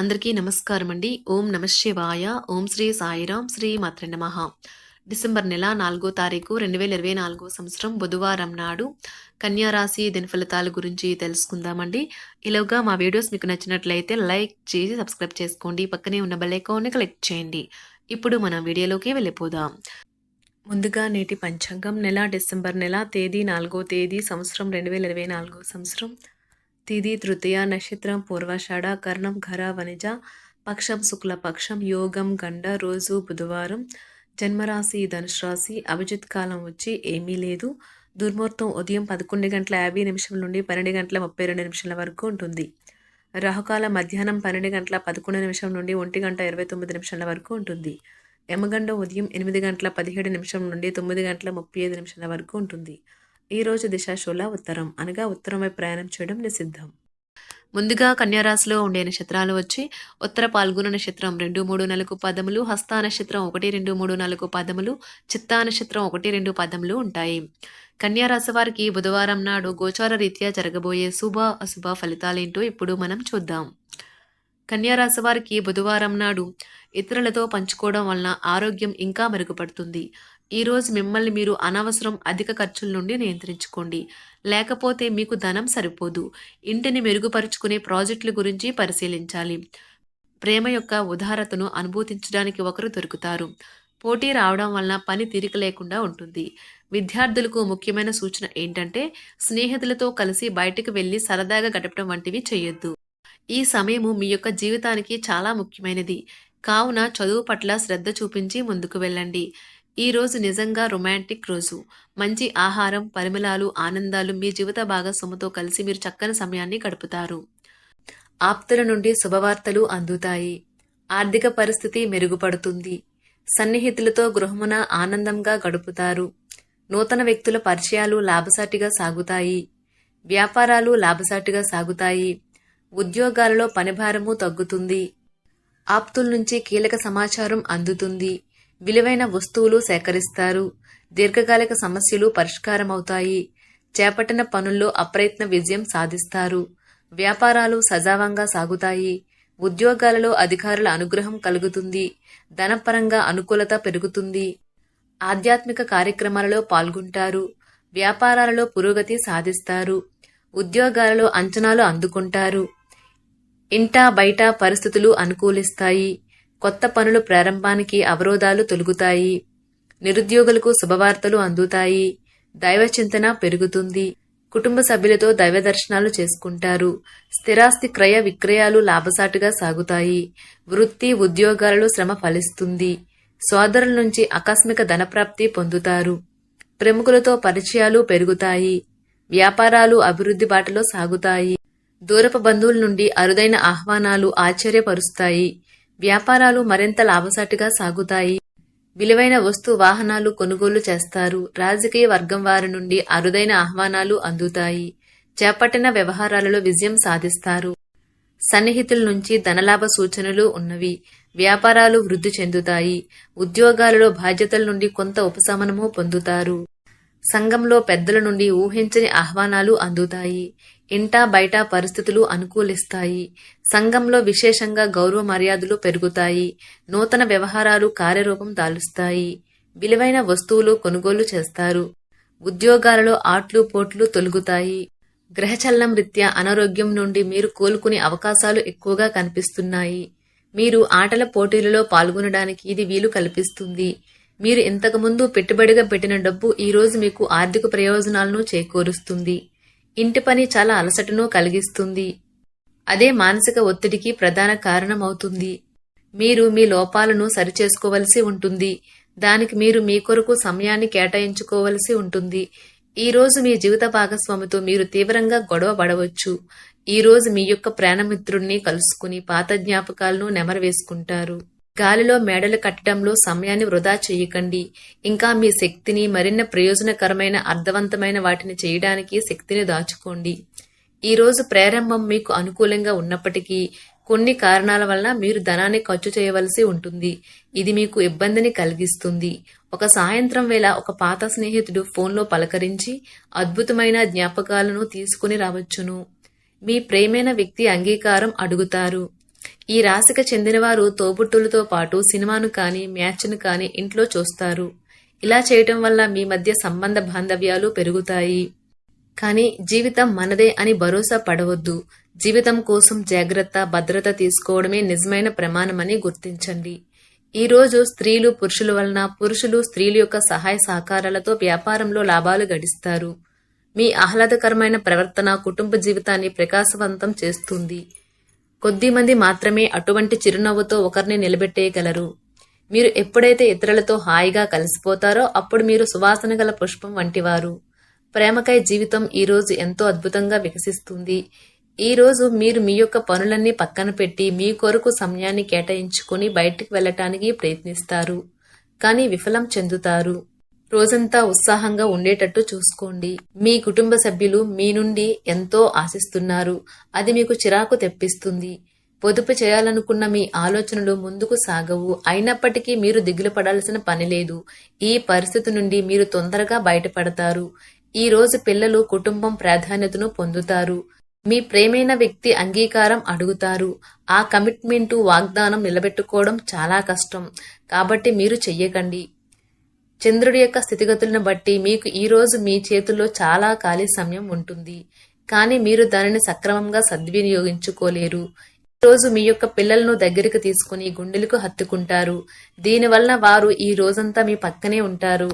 అందరికీ నమస్కారం అండి. ఓం నమశివాయ ఓం శ్రీ సాయిరాం శ్రీ మాత్ర నమః. డిసెంబర్ నెల నాలుగో తారీఖు రెండు వేల ఇరవై నాలుగో సంవత్సరం బుధవారం నాడు కన్యారాశి దినఫలితాల దిన ఫలితాల గురించి తెలుసుకుందామండి. ఇలాగా మా వీడియోస్ మీకు నచ్చినట్లయితే లైక్ చేసి సబ్స్క్రైబ్ చేసుకోండి. పక్కనే ఉన్న బెల్ ఐకాన్ని క్లిక్ చేయండి. ఇప్పుడు మనం వీడియోలోకి వెళ్ళిపోదాం. ముందుగా నేటి పంచాంగం. నెల డిసెంబర్ నెల తేదీ నాలుగో తేదీ సంవత్సరం రెండు వేల ఇరవై నాలుగో సంవత్సరం. తిది తృతీయ నక్షత్రం పూర్వాషాఢ కర్ణం ఘర వనిజ పక్షం శుక్ల పక్షం యోగం గండ రోజు బుధవారం జన్మరాశి ధనుసు రాశి అభిజిత్ కాలం వచ్చి ఏమీ లేదు. దుర్ముహూర్తం ఉదయం పదకొండు గంటల యాభై నిమిషం నుండి పన్నెండు గంటల ముప్పై రెండు నిమిషాల వరకు ఉంటుంది. రాహుకాల మధ్యాహ్నం పన్నెండు గంటల పదకొండు నిమిషం నుండి ఒంటి గంట ఇరవై తొమ్మిది నిమిషాల వరకు ఉంటుంది. యమగండ ఉదయం ఎనిమిది గంటల పదిహేడు నిమిషం నుండి తొమ్మిది గంటల ముప్పై ఐదు నిమిషాల వరకు ఉంటుంది. ఈ రోజు దిశాశూల ఉత్తరం. అనగా ఉత్తరమై ప్రయాణం చేయడం నిషిద్ధం. ముందుగా కన్యారాశిలో ఉండే నక్షత్రాలు వచ్చి ఉత్తర పాల్గొన నక్షత్రం రెండు మూడు నాలుగు పదములు హస్త నక్షత్రం ఒకటి రెండు మూడు నాలుగు పదములు చిత్తా నక్షత్రం ఒకటి రెండు పదములు ఉంటాయి. కన్యారాశి వారికి బుధవారం నాడు గోచార రీత్యా జరగబోయే శుభ అశుభ ఫలితాలేంటో ఇప్పుడు మనం చూద్దాం. కన్యారాశి వారికి బుధవారం నాడు ఇతరులతో పంచుకోవడం వలన ఆరోగ్యం ఇంకా మెరుగుపడుతుంది. ఈరోజు మిమ్మల్ని మీరు అనవసరం అధిక ఖర్చుల నుండి నియంత్రించుకోండి. లేకపోతే మీకు ధనం సరిపోదు. ఇంటిని మెరుగుపరుచుకునే ప్రాజెక్టుల గురించి పరిశీలించాలి. ప్రేమ యొక్క ఉదారతను అనుభూతించడానికి ఒకరు దొరుకుతారు. పోటీ రావడం వలన పని తీరిక లేకుండా ఉంటుంది. విద్యార్థులకు ముఖ్యమైన సూచన ఏంటంటే స్నేహితులతో కలిసి బయటకు వెళ్ళి సరదాగా గడపడం వంటివి చేయొద్దు. ఈ సమయము మీ యొక్క జీవితానికి చాలా ముఖ్యమైనది. కావున చదువు పట్ల శ్రద్ధ చూపించి ముందుకు వెళ్ళండి. ఈ రోజు నిజంగా రొమాంటిక్ రోజు. మంచి ఆహారం పరిమళాలు ఆనందాలు మీ జీవిత భాగస్వామితో కలిసి మీరు చక్కని సమయాన్ని గడుపుతారు. ఆప్తుల నుండి శుభవార్తలు అందుతాయి. ఆర్థిక పరిస్థితి మెరుగుపడుతుంది. సన్నిహితులతో గృహమున ఆనందంగా గడుపుతారు. నూతన వ్యక్తుల పరిచయాలు లాభసాటిగా సాగుతాయి. వ్యాపారాలు లాభసాటిగా సాగుతాయి. ఉద్యోగాలలో పనిభారము తగ్గుతుంది. ఆప్తుల నుంచి కీలక సమాచారం అందుతుంది. విలువైన వస్తువులు సేకరిస్తారు. దీర్ఘకాలిక సమస్యలు పరిష్కారమవుతాయి. చేపట్టిన పనుల్లో అప్రయత్న విజయం సాధిస్తారు. వ్యాపారాలు సజావంగా సాగుతాయి. ఉద్యోగాలలో అధికారుల అనుగ్రహం కలుగుతుంది. ధనపరంగా అనుకూలత పెరుగుతుంది. ఆధ్యాత్మిక కార్యక్రమాలలో పాల్గొంటారు. వ్యాపారాలలో పురోగతి సాధిస్తారు. ఉద్యోగాలలో అంచనాలు అందుకుంటారు. ఇంటా బయట పరిస్థితులు అనుకూలిస్తాయి. కొత్త పనులు ప్రారంభానికి అవరోధాలు తొలుగుతాయి. నిరుద్యోగులకు శుభవార్తలు అందుతాయి. దైవ చింతన పెరుగుతుంది. కుటుంబ సభ్యులతో దైవ దర్శనాలు చేసుకుంటారు. స్థిరాస్తి క్రయ విక్రయాలు లాభసాటుగా సాగుతాయి. వృత్తి ఉద్యోగాలలో శ్రమ ఫలిస్తుంది. సోదరుల నుంచి ఆకస్మిక ధనప్రాప్తి పొందుతారు. ప్రముఖులతో పరిచయాలు పెరుగుతాయి. వ్యాపారాలు అభివృద్ధి బాటలో సాగుతాయి. దూరపు బంధువుల నుండి అరుదైన ఆహ్వానాలు ఆశ్చర్యపరుస్తాయి. వ్యాపారాలు మరింత లాభసాటిగా సాగుతాయి. విలువైన వస్తు వాహనాలు కొనుగోలు చేస్తారు. రాజకీయ వర్గం వారి నుండి అరుదైన ఆహ్వానాలు అందుతాయి. చేపట్టిన వ్యవహారాలలో విజయం సాధిస్తారు. సన్నిహితుల నుంచి ధనలాభ సూచనలు ఉన్నవి. వ్యాపారాలు వృద్ధి చెందుతాయి. ఉద్యోగాలలో బాధ్యతల నుండి కొంత ఉపశమనము పొందుతారు. సంఘంలో పెద్దల నుండి ఊహించని ఆహ్వానాలు అందుతాయి. ఇంటా బయట పరిస్థితులు అనుకూలిస్తాయి. సంఘంలో విశేషంగా గౌరవ మర్యాదలు పెరుగుతాయి. నూతన వ్యవహారాలు కార్యరూపం దాలుస్తాయి. విలువైన వస్తువులు కొనుగోలు చేస్తారు. ఉద్యోగాలలో ఆట్లు పోట్లు తొలుగుతాయి. గ్రహచలనం రీత్యా అనారోగ్యం నుండి మీరు కోలుకునే అవకాశాలు ఎక్కువగా కనిపిస్తున్నాయి. మీరు ఆటల పోటీలలో పాల్గొనడానికి ఇది వీలు కల్పిస్తుంది. మీరు ఇంతకుముందు పెట్టుబడిగా పెట్టిన డబ్బు ఈరోజు మీకు ఆర్థిక ప్రయోజనాలను చేకూరుస్తుంది. ఇంటి పని చాలా అలసటను కలిగిస్తుంది. అదే మానసిక ఒత్తిడికి ప్రధాన కారణమవుతుంది. మీరు మీ లోపాలను సరిచేసుకోవలసి ఉంటుంది. దానికి మీరు మీ కొరకు సమయాన్ని కేటాయించుకోవలసి ఉంటుంది. ఈ రోజు మీ జీవిత భాగస్వామితో మీరు తీవ్రంగా గొడవ పడవచ్చు. ఈ రోజు మీ యొక్క ప్రాణమిత్రుణ్ణి కలుసుకుని పాత జ్ఞాపకాలను నెమరవేసుకుంటారు. గాలిలో మేడలు కట్టడంలో సమయాన్ని వృధా చేయకండి. ఇంకా మీ శక్తిని మరిన్న ప్రయోజనకరమైన అర్థవంతమైన వాటిని చేయడానికి శక్తిని దాచుకోండి. ఈరోజు ప్రారంభం మీకు అనుకూలంగా ఉన్నప్పటికీ కొన్ని కారణాల వలన మీరు ధనాన్ని ఖర్చు చేయవలసి ఉంటుంది. ఇది మీకు ఇబ్బందిని కలిగిస్తుంది. ఒక సాయంత్రం వేళ ఒక పాత స్నేహితుడు ఫోన్లో పలకరించి అద్భుతమైన జ్ఞాపకాలను తీసుకుని రావచ్చును. మీ ప్రేమైన వ్యక్తి అంగీకారం అడుగుతారు. ఈ రాశికి చెందినవారు తోబుట్టులతో పాటు సినిమాను కానీ మ్యాచ్ను కానీ ఇంట్లో చూస్తారు. ఇలా చేయటం వల్ల మీ మధ్య సంబంధ బాంధవ్యాలు పెరుగుతాయి. కానీ జీవితం మనదే అని భరోసా పడవద్దు. జీవితం కోసం జాగ్రత్త భద్రత తీసుకోవడమే నిజమైన ప్రమాణమని గుర్తించండి. ఈ రోజు స్త్రీలు పురుషుల వలన పురుషులు స్త్రీల యొక్క సహాయ సహకారాలతో వ్యాపారంలో లాభాలు గడిస్తారు. మీ ఆహ్లాదకరమైన ప్రవర్తన కుటుంబ జీవితాన్ని ప్రకాశవంతం చేస్తుంది. కొద్దిమంది మాత్రమే అటువంటి చిరునవ్వుతో ఒకరిని నిలబెట్టేయగలరు. మీరు ఎప్పుడైతే ఇతరులతో హాయిగా కలిసిపోతారో అప్పుడు మీరు సువాసన గల పుష్పం వంటివారు. ప్రేమకై జీవితం ఈ రోజు ఎంతో అద్భుతంగా వికసిస్తుంది. ఈ రోజు మీరు మీ యొక్క పనులన్నీ పక్కన పెట్టి మీ కొరకు సమయాన్ని కేటాయించుకొని బయటికి వెళ్ళటానికి ప్రయత్నిస్తారు. కానీ విఫలం చెందుతారు. రోజంతా ఉత్సాహంగా ఉండేటట్టు చూసుకోండి. మీ కుటుంబ సభ్యులు మీ నుండి ఎంతో ఆశిస్తున్నారు. అది మీకు చిరాకు తెప్పిస్తుంది. పొదుపు చేయాలనుకున్న మీ ఆలోచనలు ముందుకు సాగవు. అయినప్పటికీ మీరు దిగులు పడాల్సిన పని లేదు. ఈ పరిస్థితి నుండి మీరు తొందరగా బయటపడతారు. ఈ రోజు పిల్లలు కుటుంబం ప్రాధాన్యతను పొందుతారు. మీ ప్రేమైన వ్యక్తి అంగీకారం అడుగుతారు. ఆ కమిట్మెంటు వాగ్దానం నిలబెట్టుకోవడం చాలా కష్టం. కాబట్టి మీరు చెయ్యకండి. చంద్రుడి యొక్క స్థితిగతులను బట్టి మీకు ఈ రోజు మీ చేతుల్లో చాలా ఖాళీ సమయం ఉంటుంది. కానీ మీరు దానిని సక్రమంగా సద్వినియోగించుకోలేరు. ఈరోజు రోజు మీ యొక్క పిల్లలను దగ్గరికి తీసుకుని గుండెలకు హత్తుకుంటారు. దీనివలన వారు ఈ రోజంతా మీ పక్కనే ఉంటారు.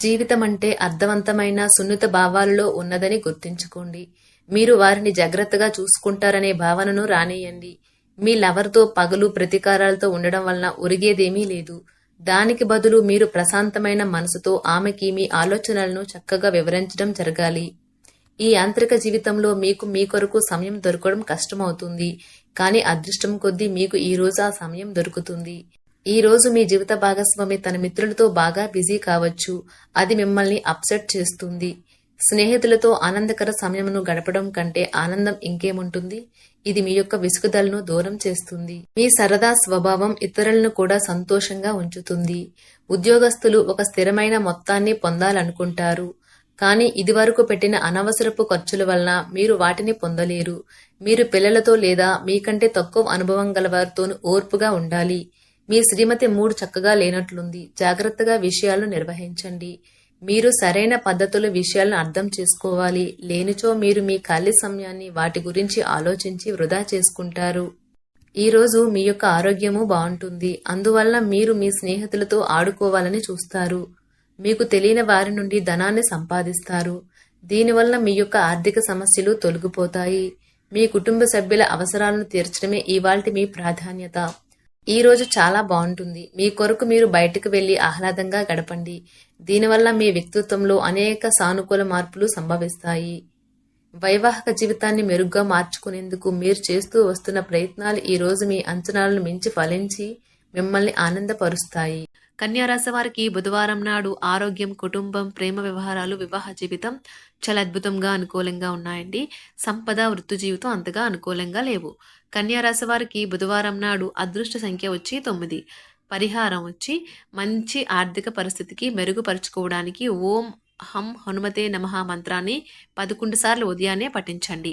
జీవితం అంటే అర్థవంతమైన సున్నిత భావాలలో ఉన్నదని గుర్తుంచుకోండి. మీరు వారిని జాగ్రత్తగా చూసుకుంటారనే భావనను రానియండి మీ లవర్తో పగలు ప్రతీకారాలతో ఉండడం వలన ఒరిగేదేమీ లేదు. దానికి బదులు మీరు ప్రశాంతమైన మనసుతో ఆమెకి మీ ఆలోచనలను చక్కగా వివరించడం జరగాలి. ఈ యాంత్రిక జీవితంలో మీకు మీ కొరకు సమయం దొరకడం కష్టమవుతుంది కానీ అదృష్టం కొద్దీ మీకు ఈ రోజు ఆ సమయం దొరుకుతుంది. ఈ రోజు మీ జీవిత భాగస్వామి తన మిత్రులతో బాగా బిజీ కావచ్చు అది మిమ్మల్ని అప్సెట్ చేస్తుంది. స్నేహితులతో ఆనందకర సమయమును గడపడం కంటే ఆనందం ఇంకేముంటుంది? ఇది మీ యొక్క విసుగుదలను దూరం చేస్తుంది. మీ సరదా స్వభావం ఇతరులను కూడా సంతోషంగా ఉంచుతుంది. ఉద్యోగస్తులు ఒక స్థిరమైన మొత్తాన్ని పొందాలనుకుంటారు. కానీ ఇదివరకు పెట్టిన అనవసరపు ఖర్చుల వలన మీరు వాటిని పొందలేరు. మీరు పిల్లలతో లేదా మీకంటే తక్కువ అనుభవం గలవారితోనూ ఓర్పుగా ఉండాలి. మీ శ్రీమతి మూడు చక్కగా లేనట్లుంది. జాగ్రత్తగా విషయాలను నిర్వహించండి. మీరు సరైన పద్ధతుల విషయాలను అర్థం చేసుకోవాలి. లేనిచో మీరు మీ ఖాళీ సమయాన్ని వాటి గురించి ఆలోచించి వృధా చేసుకుంటారు. ఈరోజు మీ యొక్క ఆరోగ్యము బాగుంటుంది. అందువల్ల మీరు మీ స్నేహితులతో ఆడుకోవాలని చూస్తారు. మీకు తెలియని వారి నుండి ధనాన్ని సంపాదిస్తారు. దీనివల్ల మీ యొక్క ఆర్థిక సమస్యలు తొలగిపోతాయి. మీ కుటుంబ సభ్యుల అవసరాలను తీర్చడమే ఇవాల్టి మీ ప్రాధాన్యత. ఈ రోజు చాలా బాగుంటుంది. మీ కొరకు మీరు బయటకు వెళ్ళి ఆహ్లాదంగా గడపండి. దీనివల్ల మీ వ్యక్తిత్వంలో అనేక సానుకూల మార్పులు సంభవిస్తాయి. వైవాహిక జీవితాన్ని మెరుగ్గా మార్చుకునేందుకు మీరు చేస్తూ వస్తున్న ప్రయత్నాలు ఈ రోజు మీ అంచనాలను మించి ఫలించి మిమ్మల్ని ఆనందపరుస్తాయి. కన్యారాశి వారికి బుధవారం నాడు ఆరోగ్యం కుటుంబం ప్రేమ వ్యవహారాలు వివాహ జీవితం చాలా అద్భుతంగా అనుకూలంగా ఉన్నాయండి. సంపద వృత్తి జీవితం అంతగా అనుకూలంగా లేవు. కన్యారాశి వారికి బుధవారం నాడు అదృష్ట సంఖ్య వచ్చి తొమ్మిది. పరిహారం వచ్చి మంచి ఆర్థిక పరిస్థితికి మెరుగుపరుచుకోవడానికి ఓం హం హనుమతే నమః మంత్రాన్ని పదకొండు సార్లు ఉదయాన్నే పఠించండి.